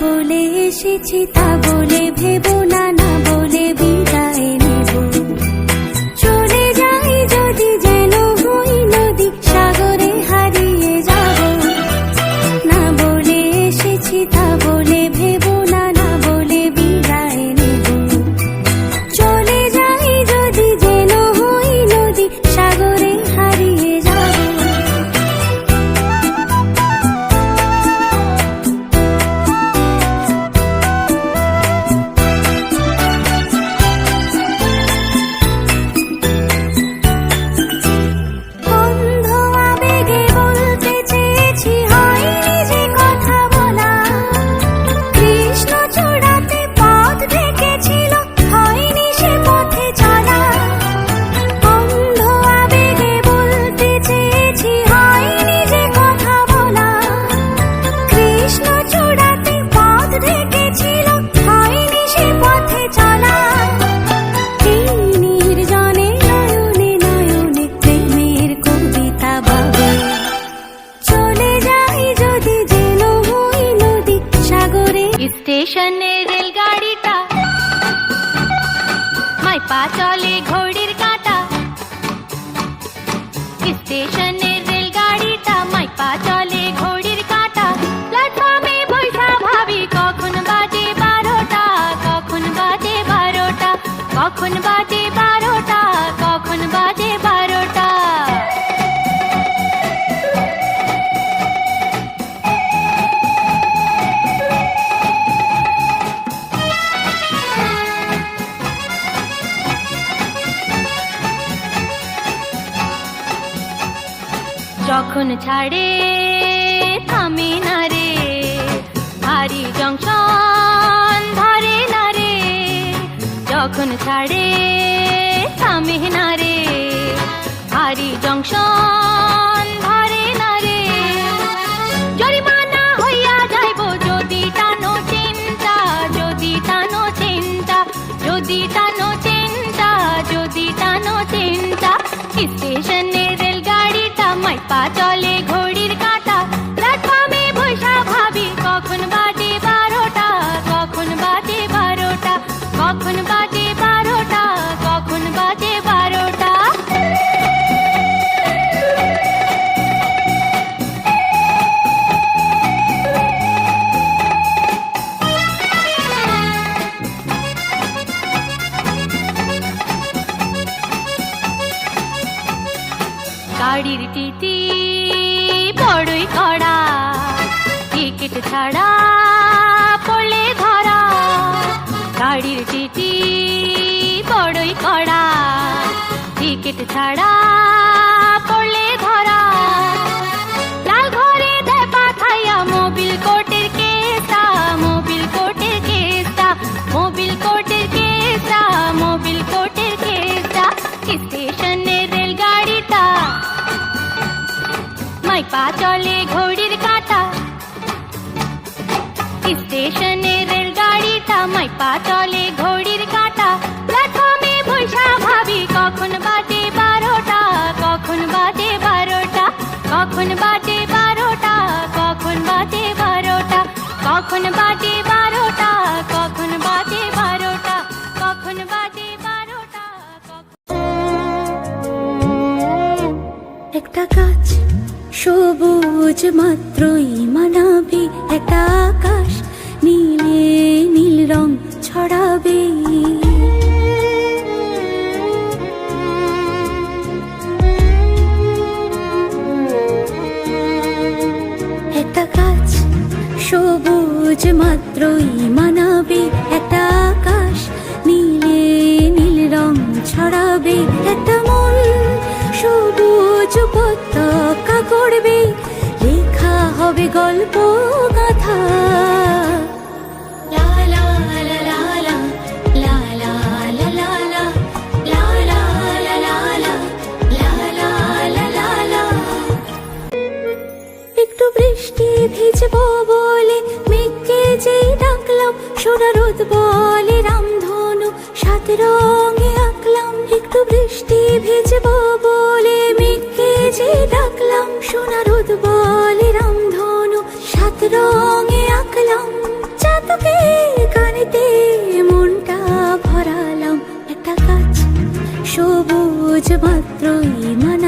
বলে এসেছি তা বলে ভেবো না স্টেশনে রেলগাড়িটা। মাই পা চলে ঘড়ির কাঁটা। স্টেশনে যখন ছাড়ে, থামে না রে। ভারী জংশন ধরে না রে। যখন ছাড়ে, থামে না রে। ভারী জংশন ধরে না রে। জরিমানা হইয়া যাইব, যদি টানো চিন্তা, যদি টানো চিন্তা, যদি টানো চলে ভাবি কখন কখন বারোটা? কখন গাড়ির টিটি ছাড়া পড়লে ধরা। গাড়ির টিটি বড়ই কড়া। টিকিট ছাড়া পড়লে ধরা। লাল ঘরে দেয় পাঠাইয়া মোবিল কোর্টের কেসটা, মোবিল কোর্টের কেসটা, মোবিল কোর্টের কেসটা, মোবিল কোর্টের কেসটা। স্টেশনের রেলগাড়িটা মাই পা চলে ঘড়ির রেলগাড়িটা মাই পা চলে ঘড়ির কাঁটা। প্ল্যাটফর্মে বৈশা ভাবি, কখন বাজে বারোটা? কখন বাজে বারোটা? কখন বাজে বারোটা? কখন বাজে বারোটা? কখন বাজে বারোটা? কখন বাজে বারোটা? কখন বাজে বারোটা? একটা গাছ সবুজ মাত্রই মানাবে, একটা আকাশ নীলে ছড়াবে। একটা গাছ সবুজ মাত্রই মানাবে, একটা আকাশ নীলে নীল রং ছড়াবে, একটা মন সবুজ পতাকা করবে লেখা হবে গল্প গাথা। বৃষ্টি ভিজব বলে মেঘকে যেই ডাকলাম সোনা রোদ বলে রামধনু সাত রঙে আঁকলাম। একটু বৃষ্টি ভিজবো বলে মেঘকে যেই ডাকলাম সোনা রোদ বলে রামধনু সাত রঙে আঁকলাম। চাতকে কানেতে মনটা ভরালাম, একটা গাছ সবুজ মাত্রই মানা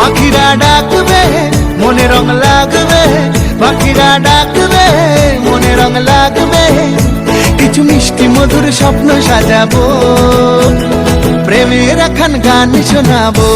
পাখিরা ডাকবে, মনে রং লাগবে। পাখিরা ডাকবে, মনে রং লাগবে। কিছু মিষ্টি মধুর স্বপ্ন সাজাবো, প্রেমের এখন গান শোনাবো।